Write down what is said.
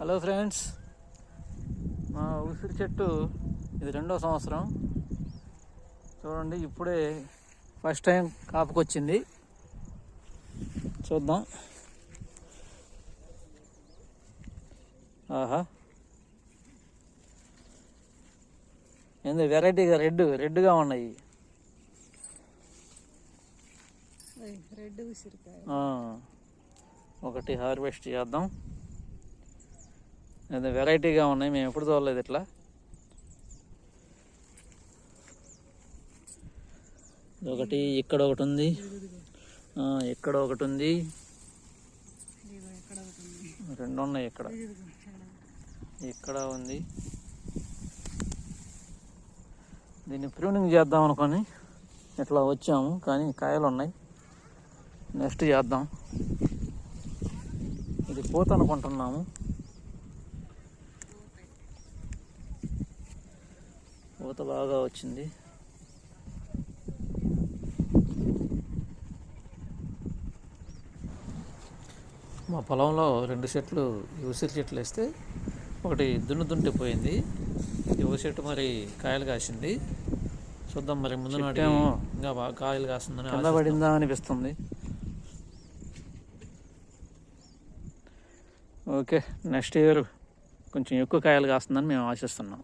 Hello friends మా ఉసిరి చెట్టు ఇది రెండో సంవత్సరం. చూడండి ఇప్పుడే ఫస్ట్ టైం కాపుకొచ్చింది. చూద్దాం. ఆహా. ఏంది వెరైటీగా రెడ్ రెడ్గా ఉన్నాయి. రెడ్ ఉసిరికాయ. ఆ, ఒకటి హార్వెస్ట్ చేద్దాం. వెరైటీగా ఉన్నాయి మేము ఎప్పుడు చూడలేదు ఇట్లా. ఇది ఒకటి ఇక్కడ ఒకటి ఉంది. ఇక్కడ ఒకటి ఉంది. రెండు ఉన్నాయి ఇక్కడ. ఇక్కడ. ఉంది. దీన్ని ప్రూనింగ్ చేద్దాం అనుకొని ఇట్లా వచ్చాము కానీ కాయలు ఉన్నాయి. నెక్స్ట్ చేద్దాం. ఇది పూత అనుకుంటున్నాము. పూత బాగా వచ్చింది. మా పొలంలో రెండు చెట్లు ఈ ఉసిరి చెట్లు వేస్తే ఒకటి దున్నుతుంటే పోయింది. ఈ ఉసిరి చెట్టు మరి కాయలు కాసింది. చూద్దాం మరి ముందు నాటికి ఇంకా బాగా కాయలు కాస్తుందని పడిందా అనిపిస్తుంది. ఓకే నెక్స్ట్ ఇయర్ కొంచెం ఎక్కువ కాయలు కాస్తుందని మేము ఆశిస్తున్నాం.